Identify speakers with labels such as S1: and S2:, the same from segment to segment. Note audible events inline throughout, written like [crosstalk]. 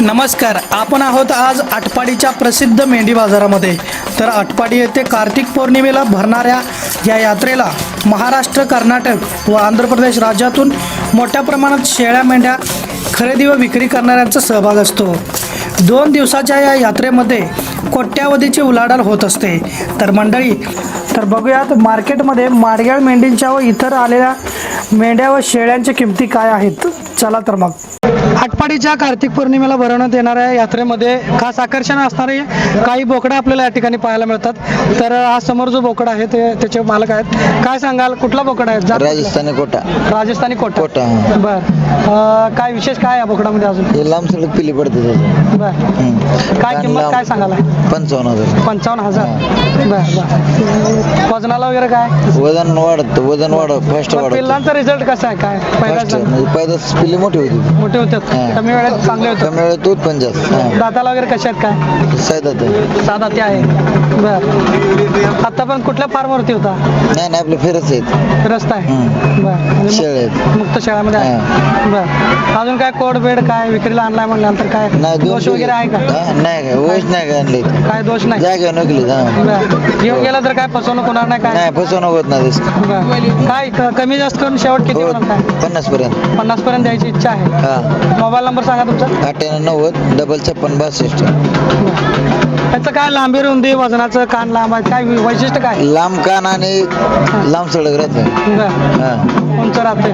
S1: नमस्कार आपण आहोत आज आटपाडीच्या प्रसिद्ध मेंढी बाजारामध्ये. तर आटपाडी येथे कार्तिक पौर्णिमेला भरणाऱ्या या यात्रेला महाराष्ट्र कर्नाटक व आंध्र प्रदेश राज्यातून मोठ्या प्रमाणात शेळ्या मेंढ्या खरेदी व विक्री करणाऱ्यांचा सहभाग असतो. दोन दिवसाच्या या यात्रेमध्ये कोट्यावधीची उलाढाल होत असते. तर मंडळी तर बघूयात मार्केटमध्ये माडग्याळ मेंढींच्या व इतर आलेल्या मेंढ्या व शेळ्यांच्या किमती काय आहेत? चला तर मग. आटपाडीच्या कार्तिक पौर्णिमेला भरवण्यात येणाऱ्या यात्रेमध्ये खास आकर्षण असणारे काही बोकडं आपल्याला या ठिकाणी पाहायला मिळतात. तर हा समोर जो बोकडा आहे ते त्याचे मालक आहेत. काय सांगाल? कुठला बोकडा आहे? जात-
S2: राजस्थानी कोटा.
S1: राजस्थानी कोटा.
S2: कोटा हा.
S1: बर. अं, काय विशेष काय आहे या बोकडामध्ये अजून?
S2: हे लांब सडक पिली पडते त्याची.
S1: बर.
S2: हम्म.
S1: काय किंमत
S2: लांब.
S1: काय सांगाला?
S2: पंचावन्न हजार.
S1: पंचावन्न हजार. बर बर. वजनाला वगैरे काय?
S2: वजन वाढत वजन वाढ फास्ट
S1: पण
S2: वाढत
S1: पिल्लांचा रिझल्ट कसा आहे? काय?
S2: फास्ट
S1: पहिला
S2: म्हणजे पैदास पिली मोठी होती.
S1: मोठे होतात. कमी वेळेत चांगले होतात
S2: कमी वेळेत दूध पण जास्त. हा.
S1: दाताला वगैरे कशा आहेत काय?
S2: सायदात आहे.
S1: साधा ते आहे. बर. आता पण कुठल्या फार्मवरती होता?
S2: नाही नाही आपले फेरच आहेत.
S1: रस्ता आहे.
S2: हम्म.
S1: बर. आणि मुक्त-
S2: शेळे आहेत.
S1: मुक्त शाळामध्ये आहे. बर. अजून काय कोड बेड काय विक्रीला आणलाय म्हणल्यानंतर काय?
S2: नाही दोन
S1: दोष वगैरे आहे का?
S2: हा, नाही काय? वयच नाही काय आणले.
S1: काय दोष नाही?
S2: जागा नकली हा.
S1: बर. घेऊन गेला तर काय फसवणूक होणार नाही काय?
S2: नाही फसवणूक होत नाही.
S1: बर. काय क- कमी जास्त करून शेवट किती
S2: हो
S1: होणार काय
S2: पन्नास पर्यंत
S1: पन्नास पर्यंत द्यायची इच्छा आहे.
S2: हा.
S1: मोबाईल नंबर सांगा तुमचा.
S2: अठ्ठ्याण्णव नव्वद डबल छप्पन बासष्ट.
S1: त्याचं काय लांबी रुंदी वजनाचं कान लांब आहे काय वैशिष्ट्य काय?
S2: लांब कान आणि लांब सडक राहत.
S1: बर.
S2: हा.
S1: उंच राहते.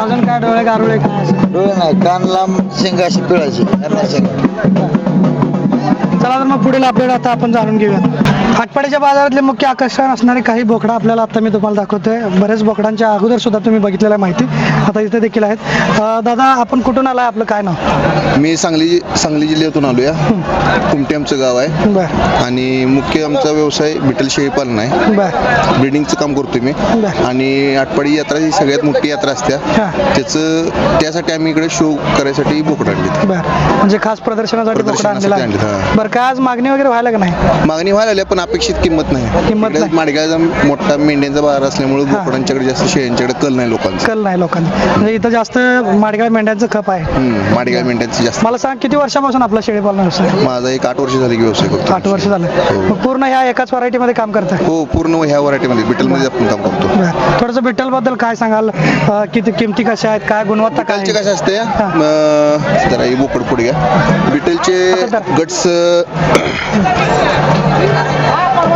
S1: अजून काय डोळे गारुळे काय असं?
S2: डोळे नाही कान लांब शेंगा अशी पिळायची शेंगा.
S1: चला तर मग पुढील अपडेट आता आपण जाणून घेऊया आटपाडीच्या बाजारातले मुख्य आकर्षण असणारे काही बोकडा आपल्याला आता मी तुम्हाला दाखवतोय. बरेच बोकडांच्या अगोदर सुद्धा तुम्ही बघितलेल्या माहिती. आता इथे देखील आहेत. दादा आपण कुठून आलाय? आपलं काय नाव?
S3: मी सांगली सांगली जिल्ह्यातून आलो या कुमटे आमचं गाव आहे. आणि मुख्य आमचा व्यवसाय बिटल शेळी पालन आहे.
S1: बर.
S3: ब्रिडिंगचं काम करतोय मी. आणि आटपाडी यात्रा ही सगळ्यात मोठी यात्रा असते
S1: हा.
S3: त्याचं त्यासाठी आम्ही इकडे शो करायसाठी बोकड आणली
S1: म्हणजे खास प्रदर्शनासाठी बोकडा आणलेला. बरं काय आज मागणी वगैरे व्हायला का नाही?
S3: मागणी व्हायला पण अपेक्षित किंमत नाही.
S1: किंमत नाही.
S3: मोठा मेंढ्यांचा बाजार असल्यामुळे. बोकडांच्याकडे जास्त शेळ्यांच्याकडे कल नाही लोकांचा.
S1: कल नाही लोकांना म्हणजे इथं जास्त माडगाळ मेंढ्यांचं खप आहे.
S3: हम्म, माडगाळ मेंढ्यांची जास्त.
S1: मला सांग किती वर्षापासून आपला शेळी पालन व्यवसाय
S3: माझा एक आठ वर्ष झाली की व्यवसाय करतो.
S1: आठ वर्ष झालं.
S3: हो.
S1: मग पूर्ण ह्या एकाच व्हरायटीमध्ये काम करताय
S3: हो पूर्ण ह्या व्हरायटीमध्ये बिटलमध्ये आपण काम करतो.
S1: बरं. थोडंसं बिट्टलबद्दल काय सांगाल? अं, किती किमती कशा आहेत? काय गुणवत्ता काय
S3: बिटलचे
S1: आहे?
S3: कसे असते. अं, जरा ही बोकड पुढे घ्या. बिटलचे. गट्स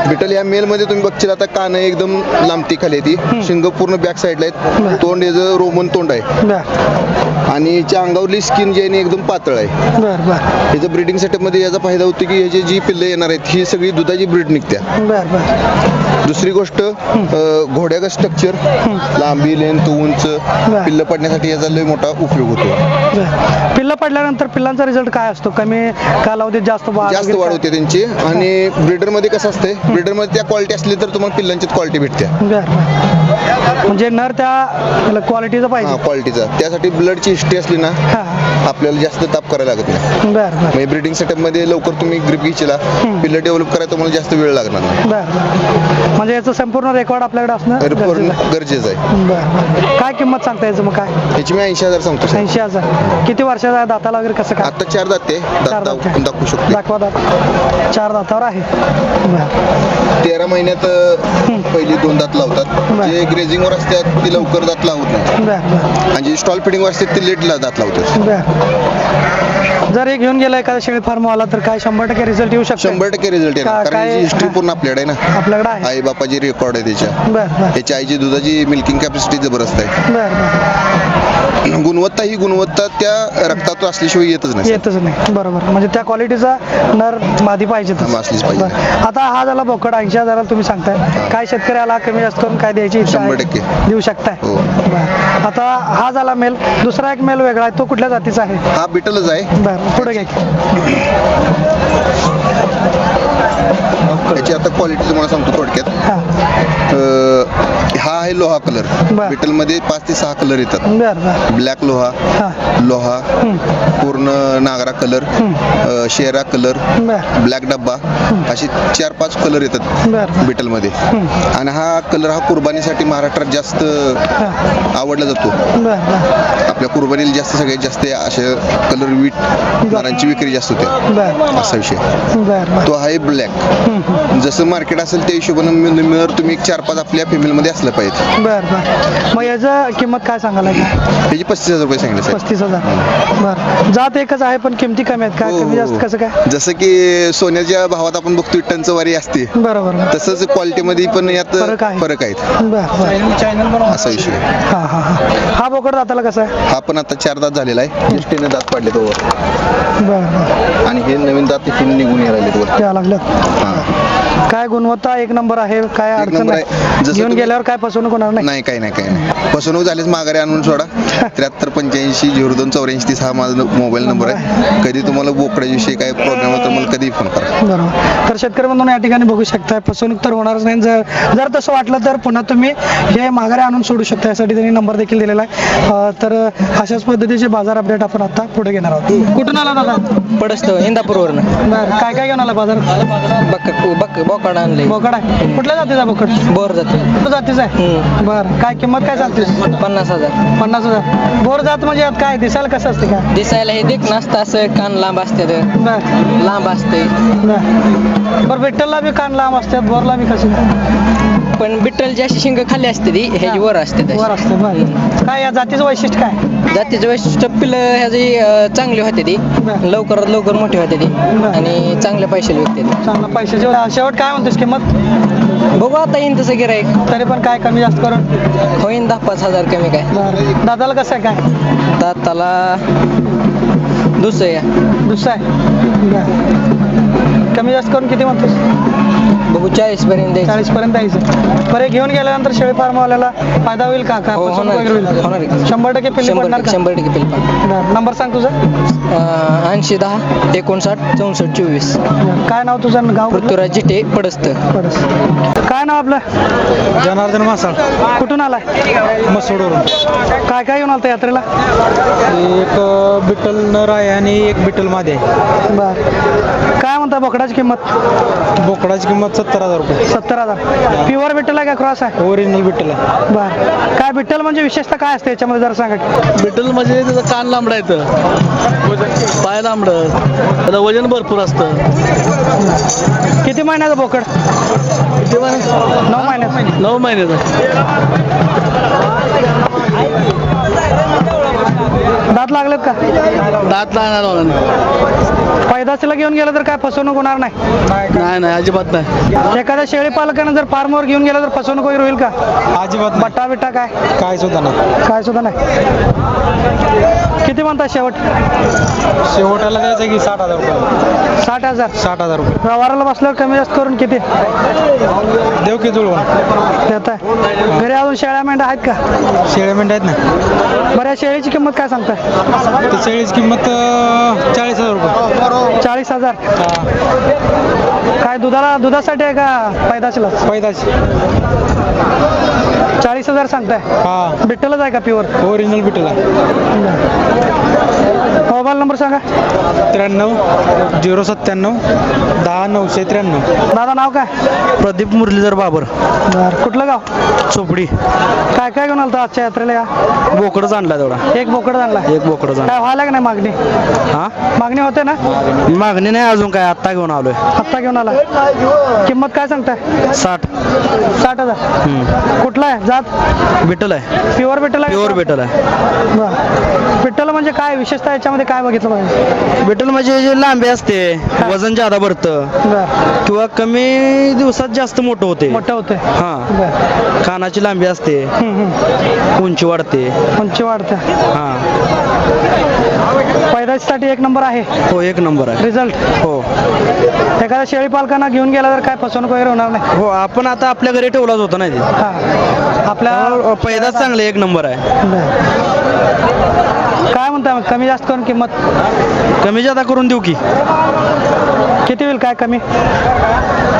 S3: बिटल या मेल मध्ये तुम्ही बघशील आता कान एकदम लांबती खाली ती शिंग पूर्ण बॅक साईडला. आहेत. तोंड याचं रोमन तोंड आहे. आणि याच्या अंगावरली स्किन जी आहे एकदम पातळ आहे. याचं ब्रीडिंग सेटअपमध्ये याचा फायदा होतो की ह्याची जी पिल्लं येणार आहेत ही सगळी दुधाची ब्रीड निघत्या. दुसरी गोष्ट घोड्याचं स्ट्रक्चर लांबी लेंथ उंच. पिल्लं पडण्यासाठी याचा लय मोठा उपयोग होतो.
S1: पिल्लं पडल्यानंतर पिल्लांचा रिझल्ट काय असतो? कमी कालावधीत जास्त वाढ
S3: जास्त वाढ? होते त्यांची. आणि ब्रीडरमध्ये कसं असते ब्रीडरमध्ये त्या क्वालिटी असली तर तुम्हाला पिल्लांची क्वालिटी भेटते.
S1: बर. म्हणजे नर त्या क्वालिटीचं
S3: हा
S1: पाहिजे.
S3: क्वालिटीचा त्यासाठी ब्लडची हिस्ट्री असली ना
S1: हा.
S3: आपल्याला जास्त ताप करायला लागत नाही.
S1: बर बर.
S3: म्हणजे ब्रीडिंग सेटअपमध्ये लवकर तुम्ही ग्रिप घ्यायला पिल्लं डेव्हलप करायला तुम्हाला जास्त वेळ लागणार नाही.
S1: बर बर. म्हणजे याचं संपूर्ण रेकॉर्ड आपल्याकडे असणं
S3: तर
S1: गरजेचं आहे.
S3: गरजेचं आहे.
S1: बर बर. काय किंमत सांगता याचं मग काय?
S3: याची मी ऐंशी हजार सांगतो साहेब.
S1: ऐंशी हजार. किती वर्षाचा आहे? दाताला वगैरे कसं काय?
S3: आता चार दाते.
S1: चार
S3: दात. दाखवू दाखवू शकतो.
S1: दाखवा दात. चार दातावर आहे. बर.
S3: तेरा महिन्यात पहिली दोन दात लावतात. जे ग्रेझिंगवर असतात ती लवकर दात लावत नाही. आणि जी स्टॉल फिडिंगवर असते ती लेट दात लावतात.
S1: जर हे घेऊन गेला एखादा शेळी फार्म वाला तर काय शंभर टक्के रिझल्ट येऊ शकतो?
S3: शंभर टक्के रिझल्ट येणार. कारण हिस्ट्री. पूर्ण आपल्याकडे आहे ना.
S1: आपल्याकडे आहे.
S3: आई बापाची रेकॉर्ड आहे त्याच्या. त्याच्या आईची दुधाची मिल्किंग कॅपॅसिटी जबरदस्त आहे. गुणवत्ता ही गुणवत्ता त्या रक्तात असल्याशिवाय येतच नाही
S1: येतच नाही. बरोबर. म्हणजे त्या क्वालिटीचा नर मादी पाहिजे
S3: असलीच पाहिजे.
S1: आता हा झाला बोकड ऐंशी हजाराला तुम्ही सांगताय काय शेतकऱ्याला कमी जास्त करून काय द्यायची इच्छा
S3: शंभर
S1: आहे?
S3: टक्के.
S1: देऊ शकताय
S3: हो.
S1: बरं. आता हा झाला मेल दुसरा एक मेल वेगळा आहे तो कुठल्या जातीचा आहे?
S3: हा बिटलच आहे.
S1: बरं पुढे घ्या की.
S3: त्याची आता क्वालिटी तुम्हाला सांगतो थोडक्यात.
S1: हा.
S3: अं, हा आहे लोहा कलर
S1: बर.
S3: विठ्ठलमध्ये पाच ते सहा कलर येतात.
S1: बर बर.
S3: ब्लॅक लोहा
S1: हा.
S3: लोहा पूर्ण नागरा कलर अ, शेरा कलर
S1: बर.
S3: ब्लॅक डब्बा असे चार पाच कलर येतात
S1: बर
S3: बिटलमध्ये आणि हा कलर हा कुर्बानीसाठी महाराष्ट्रात जास्त आवडला जातो? आपल्या कुर्बानीला जास्त सगळ्यात जास्त असे कलर वीट नारांची विक्री जास्त होते.
S1: बर
S3: असा विषय. तो आहे ब्लॅक जसं मार्केट असेल त्या हिशोबानं मिळ- मिळर तुम्ही एक चार पाच आपल्या फेमिलमध्ये असलं पाहिजे.
S1: बर बर. मग याचं किंमत काय सांगायला
S3: त्याची पस्तीस हजार रुपये सांगितले
S1: पस्तीस हजार. बर. जात एकच आहे पण किमती कमी आहेत काय
S3: हो,
S1: कमी
S3: हो,
S1: जास्त
S3: हो.
S1: कसं काय?
S3: जसं की सोन्याच्या भावात आपण बघतो टनचं वारी असते.
S1: बरोबर बर
S3: तसंच क्वालिटीमध्ये पण यात
S1: फरक आहे.
S3: फरक आहेत.
S1: बर
S3: असा विषय.
S1: हा हा हा हा बोकड दाताला कसा आहे?
S3: हा पण आता चार दात झालेला आहे. जस्ट याने दात पाडले तो
S1: बर
S3: आणि हे नवीन दात तिथून निघून यायला वर.
S1: या लागल्यात
S3: हा.
S1: काय गुणवत्ता एक नंबर आहे काय अडचण
S3: नंबर
S1: नाही
S3: आहे. जसं
S1: घेऊन
S3: तुम्ही-
S1: गेल्यावर काय फसवणूक होणार नाही?
S3: नाही काही नाही काही नाही. फसवणूक झालीच माघारी आणून सोडा. [laughs] त्र्याहत्तर पंच्याऐंशी झिरो दोन चौऱ्याऐंशी तीस हा माझा मोबाईल नंबर आहे. कधी तुम्हाला बोकड्याविषयी काय प्रॉब्लेम होता मला कधी फोन करा.
S1: बरोबर. तर शेतकरी बंधूंनो या ठिकाणी बघू शकता फसवणूक तर होणारच नाही. जर जर तसं वाटलं तर पुन्हा तुम्ही हे माघारी आणून सोडू शकता. यासाठी त्यांनी नंबर देखील दिलेला आहे. तर अशाच पद्धतीचे बाजार अपडेट आपण आता पुढे घेणार आहोत. कुठून आला दादा?
S4: पडसतो इंदापूरवरनं.
S1: बरं काय काय घेऊन आला बाजार?
S4: बक बक बोकाड आणले
S1: बोकड आहे? कुठल्या जातीचा बोकड?
S4: बोर जाते.
S1: जातीचा आहे. बरं काय किंमत काय चालते
S4: पन्नास हजार.
S1: पन्नास हजार. बोर जात म्हणजे काय? दिसायला कसं असते काय
S4: दिसायला हे देख नसतं असं कान लांब असते लांब असते.
S1: बरं. विठ्ठलला बी कान लांब असतात बोरला बी कशी
S4: पण बिट्टलची अशी शिंग खाली असते ती ह्याची वर असते.
S1: वर असते बरं. काय या जातीचं वैशिष्ट्य काय?
S4: जातीचं वैशिष्ट्य पिल्लं ह्याची अं, चांगली होते ती.
S1: बरं.
S4: लवकरात लवकर मोठी होते ती. आणि चांगल्या पैशाला विकते ती.
S1: चांगला पैशाची. शेवट काय म्हणतेस किंमत?
S4: बघू आता येईन तसं गिराईक
S1: तरी पण काय कमी जास्त करून?
S4: होईन दहा पाच हजार कमी काय.
S1: बरं. दादाला कसं आहे काय?
S4: दाताला दुसरं या.
S1: दुसरं आहे. बरं. कमी जास्त करून किती म्हणतोस?
S4: बघू चाळीस पर्यंत द्यायचं
S1: चाळीस पर्यंत द्यायचं बरं हे घेऊन गेल्यानंतर शेळी फार्मवाल्याला फायदा होईल का? काय
S4: हो,
S1: फसवणूक
S4: होणार
S1: वगैरे
S4: की. होणार
S1: होईल
S4: की.
S1: शंभर टक्के पिल्ली
S4: शंभर
S1: पडणार
S4: टक्के
S1: का?
S4: शंभर टक्के पिल पण
S1: बरं. नंबर सांग तुझं.
S4: ऐंशी दहा एकोणसाठ चौसष्ट चोवीस.
S1: काय नाव तुझं गाव कुठलं?
S4: पृथ्वीराज जिटे पडस्त.
S1: बरं. काय नाव आपलं?
S5: जनार्दन मासाळ.
S1: कुठून आलाय?
S5: मसूडवरून.
S1: काय काय घेऊन आलता यात्रेला?
S5: एक अ, बिट्टल नर आहे आणि एक बिट्टल मादी आहे.
S1: बर. काय म्हणता बोकडाची किंमत?
S5: बोकडाची किंमत सत्तर हजार रुपये.
S1: सत्तर हजार. प्युअर विठ्ठल आहे का क्रॉस आहे?
S5: ओरिजिनल बिट्टल आहे.
S1: बर. काय विठ्ठल म्हणजे विशेषतः काय असते याच्यामध्ये जरा सांगा की.
S6: बिटल म्हणजे त्याचं कान लांबडं येतं पाय लांबडं. त्याचं वजन भरपूर असतं.
S1: किती महिन्याचं बोकड?
S6: ते म्हणे
S1: नऊ महिन्याचं.
S6: नऊ महिन्याचं
S1: दात लागलेत का?
S6: दात लागणार होणार
S1: पैदाशीला घेऊन गेलं तर काय फसवणूक होणार नाही?
S6: नाही नाही अजिबात नाही.
S1: एखाद्या शेळी पालकानं जर फार्मवर घेऊन गेलं तर फसवणूक वगैरे होईल का?
S5: अजिबात नाही.
S1: बट्टा बिट्टा काय?
S5: काय सुद्धा नाही.
S1: काय सुद्धा नाही. किती म्हणता शेवट?
S5: शेवटाला द्यायचं की साठ हजार रुपये?
S1: साठ हजार.
S5: साठ हजार रुपये.
S1: व्यवहाराला बसल्यावर कमी जास्त करून किती?
S5: देव की जुळवून.
S1: देत आहे. घरी अजून शेळ्या मेंढ्या आहेत का?
S5: शेळे मेंढ्या आहेत ना.
S1: बऱ्या शेळीची किंमत काय सांगताय?
S5: तर शेळीची किंमत चाळीस हजार रुपये.
S1: चाळीस हजार? काय दुधाला दुधासाठी आहे का पैदाशीला?
S5: पैदाशी.
S1: चाळीस हजार सांगताय?
S5: हा.
S1: बिट्टलच आहे का प्युअर
S5: ओरिजिनल बिट्टल आहे.
S1: मोबाईल नंबर सांगा.
S5: त्र्याण्णव झिरो सत्त्याण्णव दहा नऊशे त्र्याण्णव.
S1: दादा नाव काय?
S5: प्रदीप मुरलीधर बाबर.
S1: बर. कुठलं गाव?
S5: चोपडी.
S1: काय काय घेऊन आलता आजच्या यात्रेला या?
S5: बोकडच आणला तेवढा.
S1: एक बोकड आणला.
S5: एक बोकडच
S1: काय व्हायला का नाही मागणी?
S5: हा?
S1: मागणी होते ना?
S5: मागणी नाही अजून काय आत्ता घेऊन आलोय.
S1: आत्ता घेऊन आला. किंमत काय सांगताय?
S5: साठ.
S1: साठ हजार. कुठला आहे? जात
S5: बिटल आहे.
S1: प्युअर बिट्टल आहे
S5: प्युअर बिटल आहे.
S1: बर. बिट्टल म्हणजे काय विशेषतः याच्यामध्ये काय बघितलं पाहिजे?
S5: बिटल म्हणजे जे लांबी असते वजन जादा भरतं.
S1: बर.
S5: किंवा कमी दिवसात जास्त मोठं होते.
S1: मोठं होते.
S5: हा.
S1: बर.
S5: कानाची लांबी असते.
S1: हम्म, हम्म.
S5: उंची वाढते.
S1: उंची वाढते.
S5: हा.
S1: पैदाशीसाठी एक नंबर आहे.
S5: हो एक नंबर आहे.
S1: रिझल्ट
S5: हो.
S1: एखाद्या शेळी पालकांना घेऊन गेला तर काय फसवणूक वगैरे होणार नाही?
S5: हो आपण आता आपल्या घरी ठेवलाच होता नाही ते
S1: हा. आपल्या
S5: त्यामुळं पैदाच चांगले एक नंबर आहे.
S1: बरं. मग कमी जास्त करून किंमत?
S5: कमी जादा करून देऊ की.
S1: किती होईल काय कमी?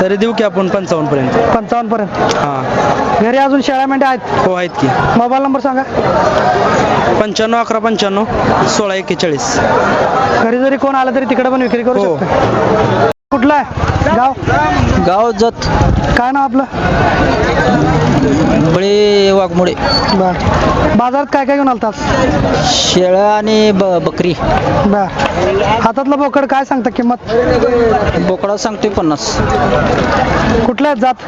S6: तरी देऊ की आपण पंचावन्न पर्यंत.
S1: पंचावन्न पर्यंत.
S6: हां.
S1: घरी अजून शेळ्या मेंढ्या आहेत?
S6: हो आहेत की.
S1: मोबाईल नंबर सांगा.
S6: पंच्याण्णव अकरा पंच्याण्णव सोळा एक्केचाळीस.
S1: घरी जरी कोण आलं तरी तिकडे पण विक्री करू
S6: हो.
S1: शकता. कुठला आहे? गाव?
S4: गाव जत.
S1: काय नाव आपलं?
S4: बळे वाघमोडे.
S1: बर. बाजारात काय काय घेऊन आलतास?
S4: शेळ्या आणि ब बकरी.
S1: बर. हातातलं बोकड काय सांगता किंमत?
S4: बोकडा सांगतोय पन्नास.
S1: कुठल्या जात?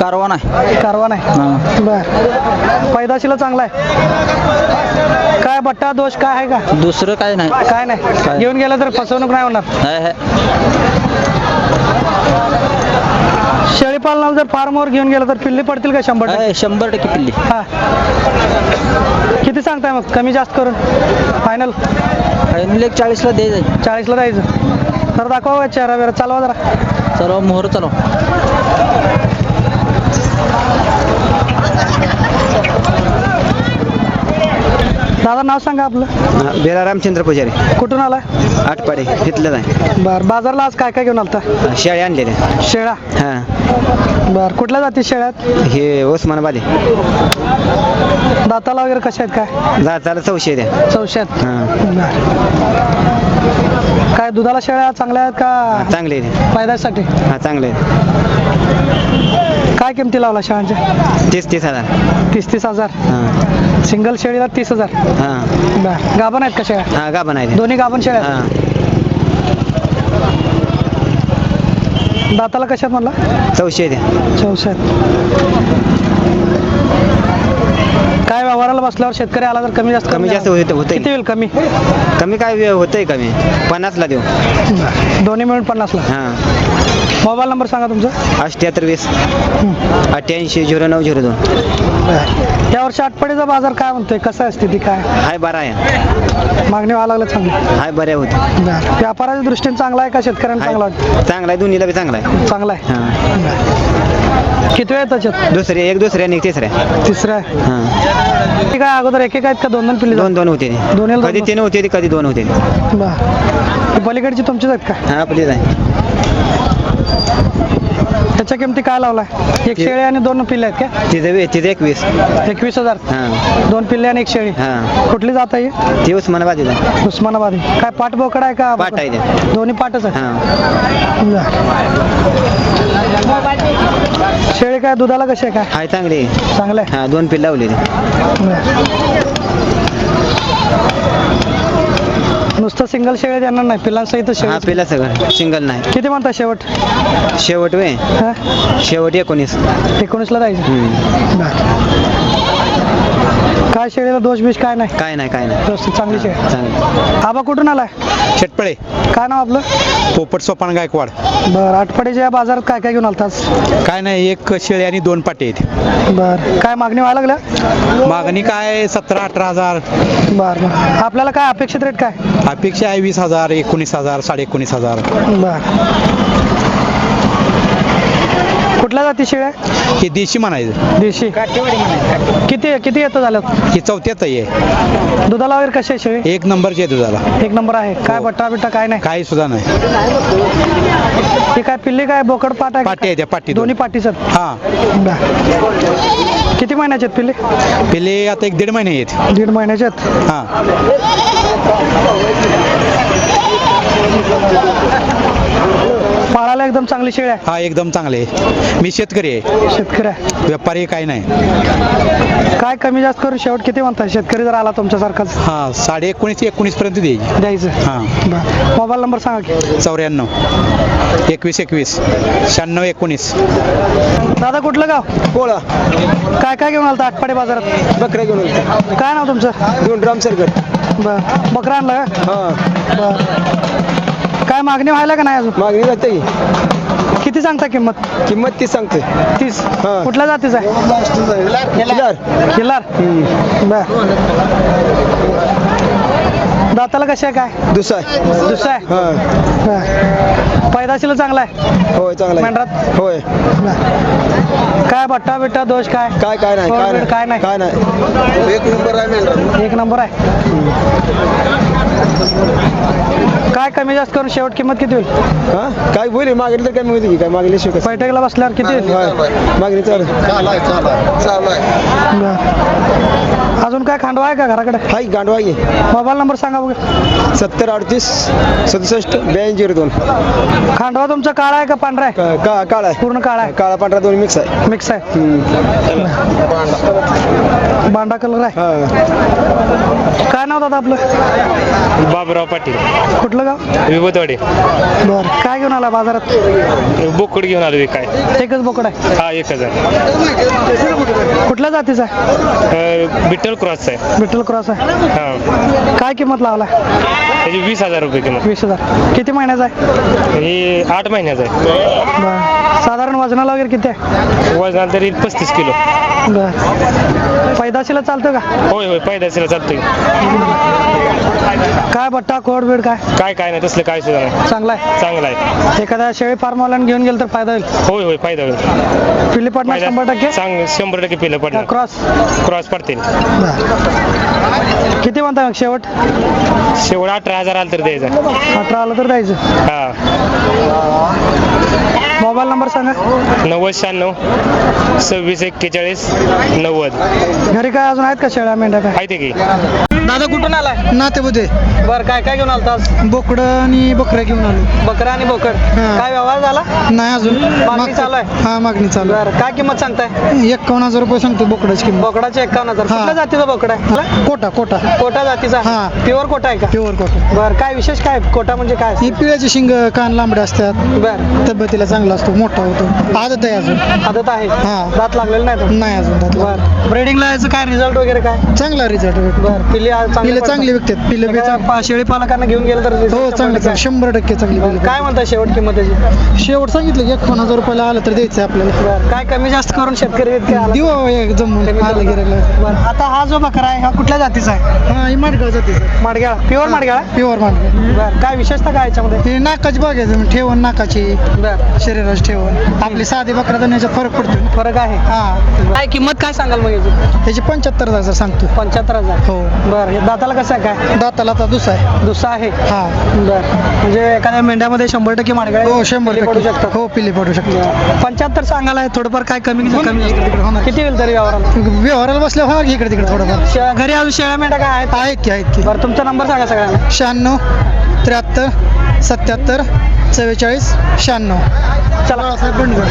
S4: कारवान आहे.
S1: कारवा नाही
S4: हां.
S1: बर. पैदाशीला चांगला आहे. काय बट्टा दोष काय आहे का?
S4: दुसरं काय नाही.
S1: काय नाही? घेऊन गेलं तर फसवणूक नाही होणार.
S4: आहे, आहे.
S1: शेळी पालनाला जर फार्मवर घेऊन गेलं तर पिल्ली पडतील का शंभर टक्के?
S4: शंभर टक्के पिल्ली.
S1: हा. किती सांगताय मग? कमी जास्त करून. फायनल
S4: फायनल एक चाळीसला द्यायचं
S1: चाळीसला जायचं तर दाखवा चेहरा वेरा चालवा जरा.
S4: चलो मोहर चलो
S1: दादा नाव सांगा आपलं.
S7: बेला रामचंद्र पुजारी.
S1: कुठून आलाय?
S7: आठपाडे घेतलं नाही
S1: बर बाजारला आज काय काय घेऊन आलता?
S7: शेळ्या आणलेल्या.
S1: शेळ्या?
S7: हां.
S1: बर कुठल्या जाती शेळ्यात?
S7: हे उस्मानाबादी
S1: दाताला वगैरे कशा आहेत काय?
S7: जाताला चौशे द्या
S1: चौशात
S7: हां.
S1: बर. काय दुधाला शेळ्या चांगल्या आहेत का?
S7: चांगले आहे
S1: फायद्यासाठी?
S7: हां चांगले आहे
S1: काय किमती लावला शेळ्यांच्या
S7: तीस तीस हजार.
S1: तीस तीस हजार.
S7: हां.
S1: सिंगल शेळीला तीस हजार.
S7: हां.
S1: बर. गाभण आहेत का शेळ्या?
S7: हां गाभण आहे
S1: दोन्ही गाभण शेळ्या आहेत?
S7: हां.
S1: दाताला कशात म्हणला?
S7: चौशे द्या
S1: चौशात काय व्यवहाराला बसल्यावर शेतकरी आला तर कमी जास्त
S7: कमी जास्त होत होतंय
S1: किती होईल कमी?
S7: कमी काय होतंय कमी. पन्नासला देऊ.
S1: दोन्ही मिळून पन्नासला?
S7: हां.
S1: मोबाईल नंबर सांगा तुमचा.
S7: अठ्ठ्याहत्तर वीस. अठ्ठ्याऐंशी झिरो नऊ झिरो दोन.
S1: या वर्षी आठवडीचा बाजार काय म्हणतोय? कसं आहे स्थिती? काय?
S7: हाय बरा आहे.
S1: मागणी व्हायला लागलं चांगली.
S7: हाय बऱ्या होते
S1: व्यापाराच्या दृष्टीने चांगला आहे का शेतकऱ्यांना चांगला
S7: चांगला आहे. दोन्हीला बी चांगला आहे.
S1: चांगला आहे.
S7: हां.
S1: किती वेळ त्याच्यात
S7: दुसरे एक दुसऱ्या आणि एक तिसऱ्या.
S1: तिसरा आहे
S7: हां.
S1: ते काय अगोदर एक एक आहेत का? दोन दोन पिल्ली
S7: दोन दोन होते. ते.
S1: दोन्हीला
S7: कधी
S1: दोन-
S7: तीन होते ते, कधी दोन होते. ते.
S1: बर पलीकडची तुमचीच आहेत का?
S7: हा आपलीच आहे.
S1: त्याच्या किमती काय लावलाय? एक शेळी आणि दोन पिल्ले आहेत का?
S7: तिथं वे तिथं एकवीस.
S1: एकवीस हजार.
S7: हां.
S1: दोन पिल्ले आणि एक शेळी.
S7: हां.
S1: कुठली जात आहे
S7: ती उस्मानाबादीला
S1: उस्मानाबादी काय पाट बोकड आहे का?
S7: पाट आहे ते.
S1: दोन्ही पाटच आहे
S7: हां.
S1: बरं. शेळी काय दुधाला कशी आहे काय?
S7: हाय चांगली.
S1: चांगलं आहे?
S7: हां दोन पिल्ल लावलेली.
S1: नुसतं सिंगल शेळी देणार नाही पिल्लांसहित
S7: हा
S1: शेळी
S7: पिल्ला सगळं. सिंगल नाही.
S1: किती म्हणता शेवट?
S7: शेवट वे
S1: हा?
S7: शेवट एकोणीस.
S1: एकोणीसला जायचं?
S7: हम्म.
S1: काय शेळीला दोष बिष काय नाही?
S7: काय नाही काय नाही.
S1: व्यवस्थित चांगली शेळी.
S7: चांगली.
S1: आबा कुठून आलाय?
S8: शेटपळे.
S1: काय नाव आपलं?
S8: पोपट सोपान गायकवाड.
S1: बरं आठवड्याच्या या बाजारात काय काय घेऊन आलतास
S8: काय नाही एक शेळी आणि दोन पाटे आहेत.
S1: बरं काय मागणी व्हायला लागल्या?
S8: मागणी काय सतरा अठरा हजार.
S1: बरं बरं. आपल्याला काय अपेक्षित रेट काय?
S8: अपेक्षा आहे वीस हजार एकोणीस हजार साडे एकोणीस हजार.
S1: बर. कुठल्या जाती शेळ्या?
S8: हे देशी म्हणायचं.
S1: देशी. किती किती येतं झालं?
S8: हे चौथ्यात आहे
S1: दुधाला वगैरे कशी आहे शेळी?
S8: एक नंबरचे आहे दुधाला.
S1: एक नंबर आहे. काय बट्टा बिट्टा काय नाही?
S8: काही सुद्धा नाही.
S1: ते काय पिल्ली काय बोकड पाट आहे?
S8: पाटी आहे त्या पाटी
S1: दोन्ही पाटीच आहेत?
S8: हा.
S1: बर. किती महिन्याचे आहेत पिल्ले?
S8: पहिले आता एक दीड महिने आहेत.
S1: दीड महिन्याचे आहेत?
S8: हा.
S1: पाळायला एकदम चांगली शेळी आहे.
S8: हा एकदम चांगले आहे. मी शेतकरी आहे.
S1: शेतकरी आहे.
S8: व्यापारी काही नाही.
S1: काय कमी जास्त करून शेवट किती म्हणताय शेतकरी जर आला तुमच्यासारखाच.
S8: हा साडे एकोणीस एकोणीस पर्यंत द्यायची
S1: द्यायचं.
S8: हा.
S1: बरं. मोबाईल नंबर सांगा की.
S8: चौऱ्याण्णव. एकवीस एकवीस. शहाण्णव एकोणीस.
S1: दादा कुठलं गाव?
S7: पोळा
S1: काय काय घेऊन आलता आटपाडी बाजारात?
S7: बकऱ्या घेऊन
S1: काय नाव तुमचं?
S7: दोन ड्राम सरकट
S1: बर. बकरा आणला का?
S7: हा.
S1: बर. काय मागणी व्हायला का नाही अजून?
S7: मागणी जाते
S1: किती सांगता किंमत?
S7: किंमत तीस सांगते.
S1: तीस?
S7: हा.
S1: कुठल्या जातीचा आहे? बर. दाताला कशी आहे काय?
S7: दुसरा
S1: दुसरा आहे?
S7: हा.
S1: बर. पैदाशीला चांगला आहे?
S7: होय चांगला
S1: मेंढरात?
S7: होय.
S1: काय बट्टा बिट्टा दोष काय?
S7: काय काय नाही काय नाही.
S1: काय नाही?
S7: काय नाही.
S3: एक नंबर आहे
S1: एक नंबर आहे? काय कमी जास्त करून शेवट किंमत किती होईल?
S5: हा? काय बोल मागणी तर काय माहिती की? काय मागणी शिकत
S1: बैठकीला बसल्यावर किती होईल?
S5: मागणी चालू
S1: बरं. अजून काय खांडवा आहे का घराकडे?
S5: हाय गांडवा आहे.
S1: मोबाईल नंबर सांगा बघा.
S5: सत्तर अडतीस सदुसष्ट ब्याऐंशी झिरो दोन.
S1: खांडवा तुमचा काळा आहे का पांढरा आहे?
S5: का- का- काळा आहे.
S1: पूर्ण काळा आहे.
S5: काळा पांढरा दोन मिक्स आहे.
S1: मिक्स आहे. बांडा कलर आहे.
S5: हा.
S1: काय नाव दादा आपलं?
S9: बाबुराव पाटील.
S1: कुठलं गाव
S9: विभतवाडी.
S1: बर काय घेऊन आला बाजारात?
S9: बोकड घेऊन आलो काय
S1: एकच बोकड आहे.
S9: हा एकच आहे
S1: कुठल्या जातीचा आहे?
S9: अं, विठ्ठल क्रॉस आहे.
S1: विठ्ठल क्रॉस आहे.
S9: हा.
S1: काय किंमत लावला?
S9: त्याची वीस हजार रुपये किंमत.
S1: वीस हजार. किती महिन्याचा आहे?
S9: ही आठ महिन्याचं आहे.
S1: बर. साधारण वजनाला वगैरे किती आहे?
S9: वजनाला तरी पस्तीस किलो.
S1: बर. पैदाशीला चालतं का?
S9: होय होय पैदाशीला चालतोय.
S1: काय बट्टा कोड बीड काय?
S9: काय काय नाही तसलं काय सुद्धा नाही.
S1: चांगला आहे?
S9: चांगलं आहे.
S1: एखाद्या शेळी फार्मवाल्यानं घेऊन गेलं तर फायदा होईल?
S9: होय होय फायदा होईल.
S1: पिल्ली पडणार शंभर टक्के?
S9: चांग शंभर टक्के पिलं पडणार.
S1: क्रॉस?
S9: क्रॉस पडतील.
S1: किती म्हणता मग शेवट?
S9: शेवट अठरा हजार आलं तर द्यायचा.
S1: अठरा आलं तर द्यायचं.
S9: हा.
S1: मोबाईल नंबर सांगा.
S9: नव्वद शहाण्णव सव्वीस एक्केचाळीस नव्वद.
S1: घरी काय अजून आहेत का शेळ्या मेंढ्या काय?
S9: आहे ते की?
S1: दादा कुठून आलाय?
S5: नातेबुदे
S1: बर काय काय घेऊन आलता
S5: बोकडं आणि बकऱ्या घेऊन आलो.
S1: बकरा आणि बोकड.
S5: हा.
S1: काय व्यवहार झाला?
S5: नाही अजून.
S1: मागणी चालू आहे?
S5: हा मागणी चालू
S1: बर काय किंमत सांगताय?
S5: आहे एकावन्न हजार रुपये सांगतो बोकडाची किंमत.
S1: बोकडाचे एकावन्न हजार.
S5: हा.
S1: कुठल्या जातीचा बोकड आहे?
S5: कोटा कोटा.
S1: कोटा जातीचा?
S5: हा.
S1: प्युअर कोटा आहे का?
S5: प्युअर कोटा.
S1: बर काय विशेष काय? कोटा म्हणजे काय
S5: ही पिळ्याची शिंग कान लांबडे असतात.
S1: बर.
S5: तब्येतीला चांगला असतो मोठा होतो. आदत आहे अजून.
S1: आदत आहे?
S5: हा.
S1: दात लागलेले नाही तो
S5: नाही अजून त्यातला.
S1: बर. ब्रेडिंगला याचं काय रिझल्ट वगैरे काय?
S5: चांगला रिझल्ट
S1: बर पिल्ली आज चांगली
S5: विकतात पिल्ले बी
S1: शेळी पालकांना घेऊन गेलं तर
S5: हो चांगले. शंभर टक्के चांगली पिल्ले.
S1: काय म्हणता शेवट किंमत त्याची
S5: शेवट सांगितलं की एकावन्न हजार रुपयाला आलं तर द्यायचं आपल्याला.
S1: बरं, काय कमी जास्त करून शेतकरी इतके आला?
S5: देऊ हो एक जमून आलं. गिरायला.
S1: बरं, आता हा जो बकरा आहे हा कुठल्या जातीचा आहे?
S5: हा ही माडगाव जाते
S1: माडग्याळा प्युअर माडग्याळा
S5: प्युअर माडगाव
S1: बरं काय विशेषता काय याच्यामध्ये?
S5: हे नाकाची बाग आहे जमीन ठेवण नाकाची.
S1: बरं.
S5: शरीराची ठेवण. आपली साधी बकरा तर याच्यात फरक पडतो ना.
S1: फरक आहे?
S5: हा.
S1: काय किंमत काय सांगाल मग याची?
S5: त्याची पंच्याहत्तर हजार सांगतो.
S1: पंच्याहत्तर हजार.
S5: हो.
S1: बरं. हे दाताला कसं आहे काय?
S5: दाताला आता दुसरा आहे.
S1: दुसरा आहे?
S5: हा.
S1: बरं. म्हणजे एखाद्या मेंढ्यामध्ये शंभर टक्के माडगाळ
S5: हो शंभर
S1: पडू शकतात.
S5: हो पिल्ले पडू शकतो
S1: पंच्याहत्तर सांगायला आहे थोडंफार काय कमी कमी जास्त
S5: तिकडे होणार.
S1: किती होईल तरी व्यवहाराला?
S5: व्यवहाराला बसल्या होणार की इकडे तिकडे थोडंफार.
S1: शे- घरी अजून शेळ्या मेंढ्या काय आहेत?
S5: आहेत की आहेत की.
S1: बरं तुमचा नंबर सांगा सगळ्यांना.
S5: शहाण्णव त्र्याहत्तर सत्याहत्तर चव्वेचाळीस शहाण्णव.
S1: चला.
S5: बाळासाहेब बंडगर.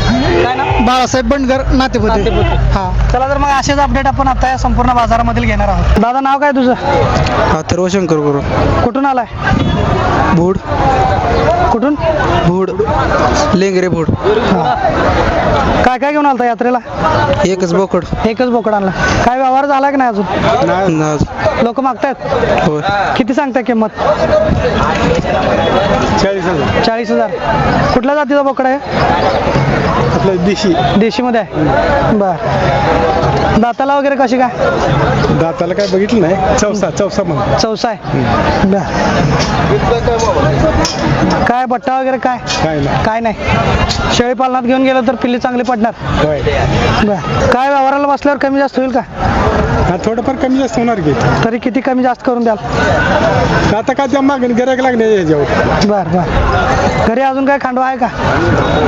S1: काय ना
S5: बाळासाहेब बंडगर नातेपुते. हा.
S1: चला तर मग असेच अपडेट आपण आता या संपूर्ण बाजारामधील घेणार आहोत. दादा नाव काय तुझं?
S5: अथर्व शंकर गुरु.
S1: कुठून आलाय?
S5: भूड.
S1: कुठून?
S5: भूड. लेंगरे भूड.
S1: काय काय घेऊन आलता यात्रेला?
S5: एकच बोकड.
S1: एकच बोकड आणला. काय व्यवहार झाला की नाही अजून? लोक मागतायत? किती सांगताय किंमत?
S5: चाळीस हजार.
S1: चाळीस हजार. कुठल्या जातीचा बोकड आहे?
S5: आपलं देशी.
S1: देशीमध्ये आहे. बर. दाताला वगैरे कशी काय?
S5: दाताला काय बघितलं नाही. चौसा चौसा म्हणून.
S1: चौसा आहे. बर. काय बट्टा वगैरे काय?
S5: काय नाही.
S1: काय नाही. शेळी पालनात घेऊन गेलं तर पिल्ली चांगली पडणार. बर. काय व्यवहाराला बसल्यावर कमी जास्त होईल का?
S5: हा थोडंफार कमी जास्त होणार की.
S1: तरी किती कमी जास्त करून द्याल?
S5: आता काय त्या मागणी गिरायक लागणे
S1: बर बर. घरी अजून काय खांडवा आहे का?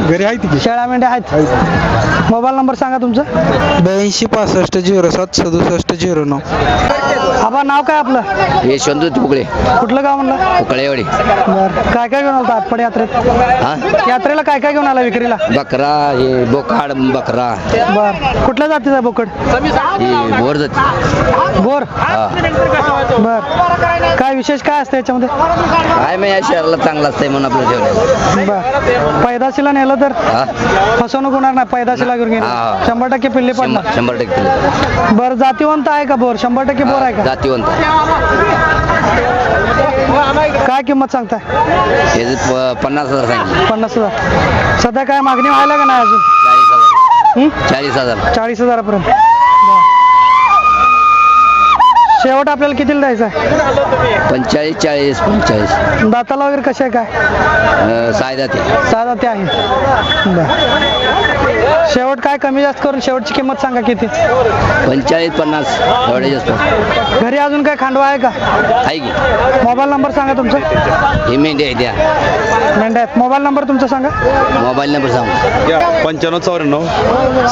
S5: घरी आहे ती
S1: शेळ्या मेंढ्या आहेत? मोबाईल नंबर सांगा तुमचं.
S5: ब्याऐंशी पासष्ट झिरो सात सदुसष्ट झिरो नऊ.
S1: आबा नाव काय आपलं?
S2: यशवंत तुकडे
S1: कुठलं गाव म्हणलं?
S2: उकळेवाडी
S1: बर. काय काय घेऊन आलता आटपड यात्रेत?
S2: हा?
S1: यात्रेला काय काय घेऊन आला विक्रीला?
S2: बकरा हे बोकाड बकरा.
S1: बर. कुठल्या जातीचा बोकड?
S2: ही बोर जाती.
S1: बोर?
S2: हा.
S1: बर. काय विशेष काय असतं याच्यामध्ये?
S2: काय मग या शहराला चांगला असतंय म्हणून आपलं जेवण
S1: बर. पैदाशीला नेलं तर?
S2: हा.
S1: फसवणूक होणार नाही पैदाशीला घेऊन गेलं.
S2: हा.
S1: शंभर टक्के पिल्ली
S2: शंभर
S1: पडणार.
S2: शंभर टक्के
S1: बर जातीवंत आहे का बोर? शंभर टक्के बोर आहे का?
S2: जातीवंत
S1: काय किंमत सांगताय?
S2: हे पन्नास हजार सांगितले.
S1: पन्नास हजार. सध्या काय मागणी व्हायला का नाही अजून?
S2: चाळीस हजार.
S1: हं?
S2: चाळीस हजार.
S1: चाळीस हजारापर्यंत. शेवट आपल्याला कितीला द्यायचा आहे?
S2: पंचेचाळीस चाळीस पंचेचाळीस.
S1: दाताला वगैरे कसे आहे काय?
S2: अं, सायदा ते
S1: साधा ते आहे. बरं. शेवट काय कमी जास्त करून शेवटची किंमत सांगा किती?
S2: पंचेचाळीस पन्नास एवढे जास्त.
S1: घरी अजून काय खांडवा आहे का?
S2: आहे की.
S1: मोबाईल नंबर सांगा तुमचा.
S7: ही मेंढी आहे द्या
S1: मेंढ्या आहेत. मोबाईल नंबर तुमचा सांगा.
S7: मोबाईल नंबर सांग.
S10: पंच्याण्णव चौऱ्याण्णव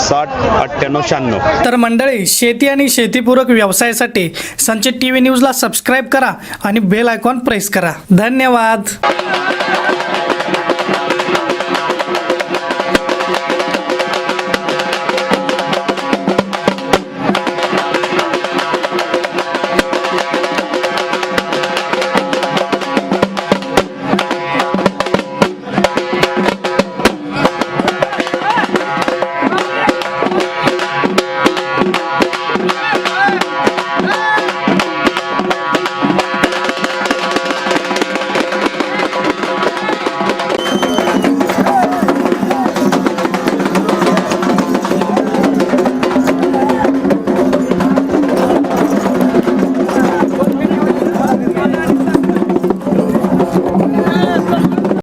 S10: साठ अठ्ठ्याण्णव शहाण्णव.
S1: तर मंडळी शेती आणि शेतीपूरक व्यवसायासाठी संचित टी व्ही न्यूजला सबस्क्राईब करा आणि बेल आयकॉन प्रेस करा. धन्यवाद.